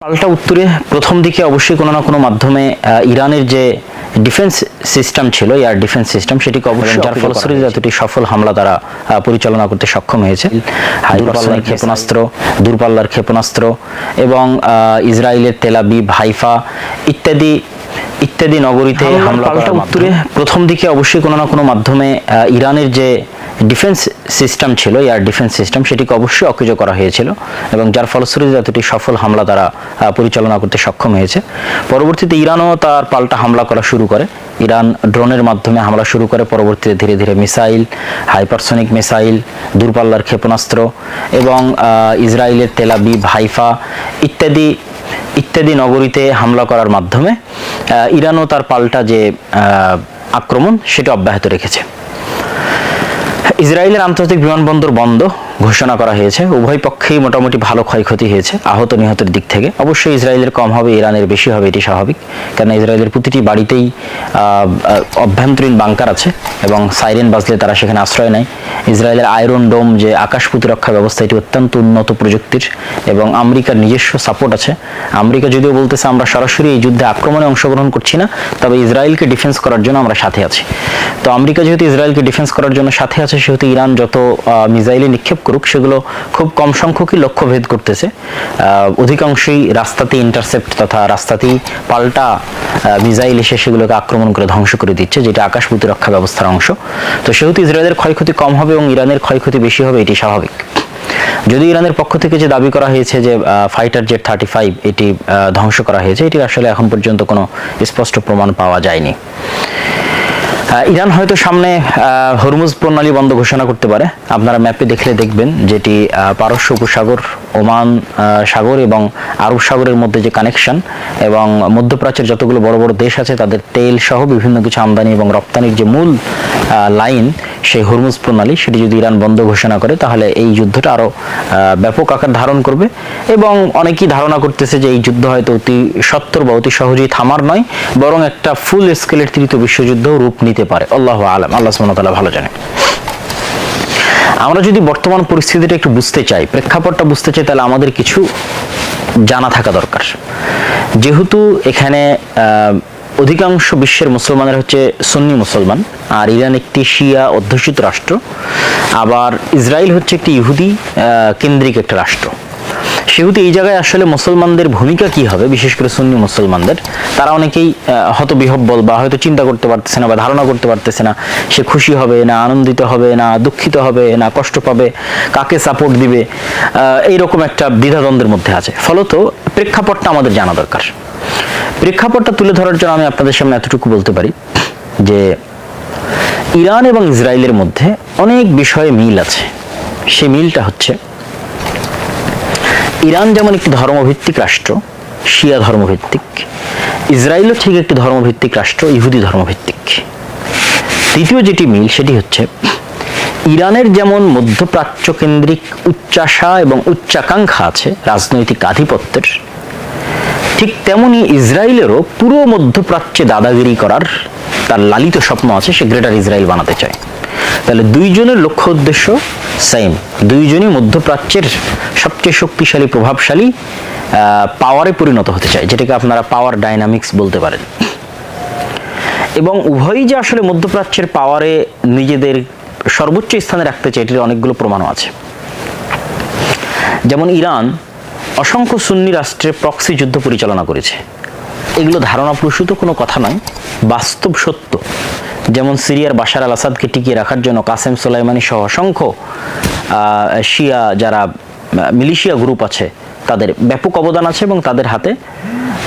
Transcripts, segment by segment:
পাল্টা উত্তরে প্রথম দিকে অবশ্যই কোনো না কোনো মাধ্যমে ইরানের যে ডিফেন্স সিস্টেম ছিল এয়ার ডিফেন্স সিস্টেম সেটিকে অবশ্যই যার ফলশ্রুতিতে এতটি সফল হামলা আহ, পরিচালনা করতে সক্ষম হয়েছে। দূরপাল্লার ক্ষেপণাস্ত্র। দূরপাল্লার ক্ষেপণাস্ত্র এবং ইসরায়েলের তেলাবি হাইফা ইত্যাদি ইত্যাদি নগরীতে হামলা পাল্টা উত্তরে প্রথম দিকে অবশ্যই কোনো না কোনো মাধ্যমে ইরানের যে ডিফেন্স সিস্টেম ছিল এয়ার ডিফেন্স সিস্টেম সেটিকে অবশ্যই অকেজ করা হয়েছিল এবং যার ফলশ্রুতিতে এতটি সফল হামলা তারা পরিচালনা করতে সক্ষম হয়েছে। পরবর্তীতে ইরানও তার পাল্টা হামলা করা শুরু করে। ইরান ড্রোনের মাধ্যমে হামলা শুরু করে, পরবর্তীতে ধীরে ধীরে মিসাইল, হাইপারসনিক মিসাইল, দূরপাল্লার ক্ষেপণাস্ত্র এবং ইসরায়েলের তেলাবিব হাইফা ইত্যাদি ইত্যাদি নগরীতে হামলা করার মাধ্যমে ইরানও তার পাল্টা যে আক্রমণ, সেটা অব্যাহত রেখেছে। ইসরায়েলের আন্তর্জাতিক বিমানবন্দর বন্ধ। ঘোষণা করা হয়েছে। উভয় পক্ষেই মোটামুটি ভালো ক্ষয়ক্ষতি হয়েছে, আহত নিহতের দিক থেকে। অবশ্যই ইসরায়েলের কম হবে, ইরানের বেশি হবে, এটি স্বাভাবিক। কেন ইসরায়েলের প্রতিটি বাড়িতেই অভ্যন্তরীণ বাংকার আছে এবং সাইরেন বাজলে তারা সেখানে আশ্রয় নেয়। ইসরায়েলের আয়রন ডোম যে আকাশ প্রতিরক্ষা ব্যবস্থা, এটি অত্যন্ত উন্নত প্রযুক্তির এবং আমেরিকার নিজস্ব সাপোর্ট আছে। আমেরিকা যদিও বলতেছে, আমরা সরাসরি এই যুদ্ধে আক্রমণে অংশগ্রহণ করছি না, তবে ইসরায়েলকে ডিফেন্স করার জন্য আমরা সাথে আছি। তো আমেরিকা যেহেতু ইসরায়েলকে ডিফেন্স করার জন্য সাথে আছে, সেহেতু ইরান যত মিসাইলে নিক্ষেপ করুক, সেগুলো খুব কম সংখ্যকই লক্ষ্য ভেদ করতেছে অধিকাংশই রাস্তাতে ইন্টারসেপ্ট তথা রাস্তাতেই পাল্টা মিসাইল এসে সেগুলোকে আক্রমণ করে ধ্বংস করে দিচ্ছে, যেটা আকাশ প্রতিরক্ষা ব্যবস্থার অংশ। তো সেহেতু ইসরায়েলের ক্ষয়ক্ষতি কম হবে এবং ইরানের ক্ষয়ক্ষতি বেশি হবে, এটি স্বাভাবিক। যদি ইরানের পক্ষ থেকে যে দাবি করা হয়েছে যে ফাইটার জেট থার্টি ফাইভ এটি ধ্বংস করা হয়েছে এটি আসলে এখন পর্যন্ত কোনো স্পষ্ট প্রমাণ পাওয়া যায়নি। ইরান হয়তো সামনে হরমুজ প্রণালী বন্ধ ঘোষণা করতে পারে। আপনারা ম্যাপে দেখলে দেখবেন যেটি পারস্য উপসাগর, ওমান সাগর এবং আরব সাগরের মধ্যে যে কানেকশন এবং মধ্যপ্রাচ্যের যতগুলো বড় বড় দেশ আছে, তাদের তেল সহ বিভিন্ন কিছু আমদানি এবং রপ্তানির যে মূল লাইন, সেই হরমুজ প্রণালী, সেটি যদি ইরান বন্ধ ঘোষণা করে, তাহলে এই যুদ্ধটা আরও ব্যাপক আকার ধারণ করবে। এবং অনেকেই ধারণা করতেছে যে এই যুদ্ধ হয়তো অতি সত্তর বা অতি সহজেই থামার নয়, বরং একটা ফুল স্কেলের তৃতীয় বিশ্বযুদ্ধ রূপ নিতে পারে। আল্লাহ আলম। আল্লাহ ওয়া ভালো জানে। আমরা যদি বর্তমান পরিস্থিতিটা একটু বুঝতে চাই, প্রেক্ষাপটটা বুঝতে চাই, তাহলে আমাদের কিছু জানা থাকা দরকার। যেহেতু এখানে অধিকাংশ বিশ্বের মুসলমানের হচ্ছে সুন্নি মুসলমান, আর ইরান একটি শিয়া অধ্যুষিত রাষ্ট্র, আবার ইসরায়েল হচ্ছে একটি ইহুদি কেন্দ্রিক একটা রাষ্ট্র। সেহেতু এই জায়গায় আসলে মুসলমানদের ভূমিকা কি হবে? বিশেষ করে সুন্নি মুসলমানদের। তারা অনেকেই হতবিহব্বল বা হয়তো চিন্তা করতে পারতেছে না বা ধারণা করতে পারতেছে না সে খুশি হবে, না আনন্দিত হবে, না দুঃখিত হবে, না কষ্ট পাবে, কাকে সাপোর্ট দিবে এইরকম একটা দ্বিধাদ্বন্দ্বের মধ্যে আছে। ফলত প্রেক্ষাপটটা আমাদের জানা দরকার। প্রেক্ষাপটটা তুলে ধরার জন্য আমি আপনাদের সামনে এতটুকু বলতে পারি যে ইরান এবং ইসরায়েলের মধ্যে অনেক বিষয়ে মিল আছে। সেই মিলটা হচ্ছে ইরান যেমন একটি ধর্মভিত্তিক রাষ্ট্র, শিয়া ধর্মভিত্তিক, ইসরায়েলও ঠিক একটি ধর্মভিত্তিক রাষ্ট্র, ইহুদি ধর্মভিত্তিক। তৃতীয় যেটি মিল সেটি হচ্ছে, ইরানের যেমন মধ্যপ্রাচ্য কেন্দ্রিক উচ্চাশা এবং উচ্চাকাঙ্ক্ষা আছে রাজনৈতিক আধিপত্যের, ঠিক তেমনি ইসরায়েলেরও পুরো মধ্যপ্রাচ্যে দাদাগিরি করার তার লালিত স্বপ্ন আছে সে গ্রেটার ইসরায়েল বানাতে চায়। তাহলে দুইজনের লক্ষ্য উদ্দেশ্য সেম দুইজনই মধ্যপ্রাচ্যের সবচেয়ে শক্তিশালী, প্রভাবশালী পাওয়ারে পরিণত হতে চায়, যেটাকে আপনারা পাওয়ার ডাইনামিক্স বলতে পারেন। এবং উভয়ই যে আসলে মধ্যপ্রাচ্যের পাওয়ারে নিজেদের সর্বোচ্চ স্থানে রাখতে চায়, এটির অনেকগুলো প্রমাণও আছে। যেমন ইরান অসংখ্য সুন্নি রাষ্ট্রে প্রক্সি যুদ্ধ পরিচালনা করেছে। এগুলো ধারণা প্রসূত কোনো কথা নয়, বাস্তব সত্য। যেমন সিরিয়ার বাশার আল আসাদকে টিকিয়ে রাখার জন্য কাসেম সোলাইমানি সহ অসংখ্য শিয়া যারা মিলিশিয়া গ্রুপ আছে, তাদের ব্যাপক অবদান আছে এবং তাদের হাতে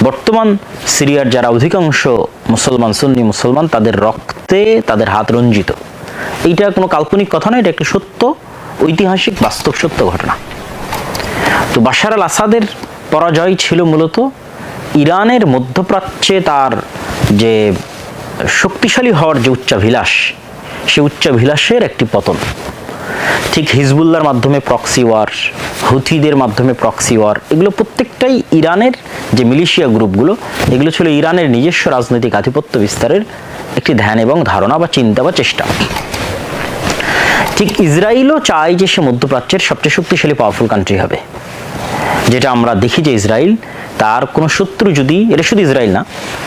বর্তমান সিরিয়ার যারা অধিকাংশ মুসলমান, সুন্নি মুসলমান, তাদের রক্তে তাদের হাত রঞ্জিত। এইটা কোনো কাল্পনিক কথা নয়, এটা একটি সত্য, ঐতিহাসিক বাস্তব সত্য ঘটনা। তো বাশার আল আসাদের পরাজয় ছিল মূলত ইরানের মধ্যপ্রাচ্যে তার যে শক্তিশালী হওয়ার যে উচ্চাভিলাষ, সে উচ্চাভিলাষের একটি পতন। ঠিক হিজবুল্লার মাধ্যমে প্রক্সি ওয়ার হুথিদের মাধ্যমে প্রক্সি ওয়ার এগুলো প্রত্যেকটাই ইরানের যে মিলিশিয়া গ্রুপগুলো, এগুলো ছিল ইরানের নিজস্ব রাজনৈতিক আধিপত্য বিস্তারের একটি ধ্যান এবং ধারণা বা চিন্তা বা চেষ্টা। ঠিক ইসরায়েলও চায় যে সে মধ্যপ্রাচ্যের সবচেয়ে শক্তিশালী পাওয়ারফুল কান্ট্রি হবে। যেটা আমরা দেখি যে ইসরায়েল তার কোনো শত্রু যদি, এটা শুধু ইসরায়েল না,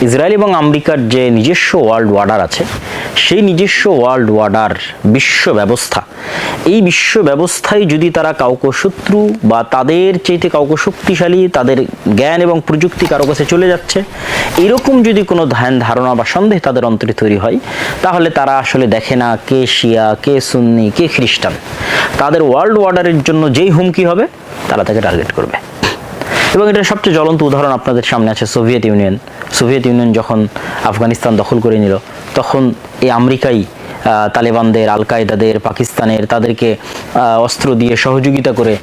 ইসরায়েল এবং আমেরিকার যে নিজস্ব ওয়ার্ল্ড ওয়ার্ডার আছে, সেই নিজস্ব ওয়ার্ল্ড ওয়ার্ডার বিশ্ব ব্যবস্থা, এই বিশ্ব ব্যবস্থায় যদি তারা কাউকে শত্রু বা তাদের চাইতে কাউকে শক্তিশালী, তাদের জ্ঞান এবং প্রযুক্তি কারও কাছে চলে যাচ্ছে, এরকম যদি কোনো ধ্যান ধারণা বা সন্দেহ তাদের অন্তরে তৈরি হয়, তাহলে তারা আসলে দেখে না কে শিয়া, কে সুন্নি, কে খ্রিস্টান। তাদের ওয়ার্ল্ড ওয়ার্ডারের জন্য যেই হুমকি হবে, তারা তাকে টার্গেট করবে। এবং এটার সবচেয়ে জ্বলন্ত উদাহরণ আপনাদের সামনে আছে সোভিয়েত ইউনিয়ন। সোভিয়েত ইউনিয়ন যখন আফগানিস্তান দখল করে নিল, তখন এই আমেরিকাই তালেবানদের আল কায়দাদের পাকিস্তানের তাদেরকে অস্ত্র দিয়ে সহযোগিতা করে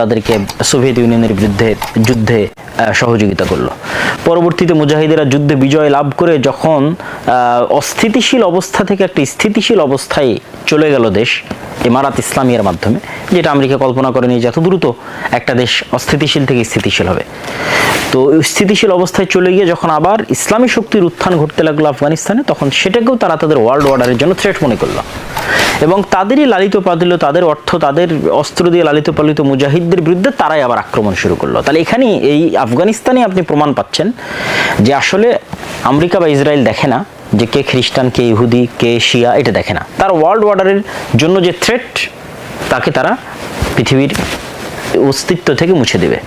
তাদেরকে সোভিয়েত ইউনিয়নের বিরুদ্ধে যুদ্ধে সহযোগিতা করল। পরবর্তীতে মুজাহিদেরা যুদ্ধে বিজয় লাভ করে যখন অস্থিতিশীল অবস্থা থেকে একটা স্থিতিশীল অবস্থায় চলে গেল দেশ ইমারাত ইসলামিয়ার মাধ্যমে, যেটা আমেরিকা কল্পনা করেনি যে এত দ্রুত একটা দেশ অস্থিতিশীল থেকে স্থিতিশীল হবে। তো স্থিতিশীল অবস্থায় চলে গিয়ে যখন আবার ইসলামী শক্তির উত্থান ঘটতে লাগল আফগানিস্তানে, তখন সেটাকেও তারা তাদের ওয়ার্ল্ড অর্ডারের জন্য থ্রেট মনে করল। এবং তাদেরই লালিত পালিত, তাদের অর্থ, তাদের অস্ত্র দিয়ে লালিত পালিত মুজাহিদদের বিরুদ্ধে তারাই আবার আক্রমণ শুরু করল। তাহলে এখানেই এই আফগানিস্তানে আপনি প্রমাণ পাচ্ছেন যে আসলে আমেরিকা বা ইসরায়েল দেখে না যে কে খ্রিস্টান, কে ইহুদি, কে শিয়া, এটা দেখে না। তার ওয়ার্ল্ড অর্ডারের জন্য যে থ্রেট তাকে তারা পৃথিবীর অস্তিত্ব থেকে মুছে দেবে।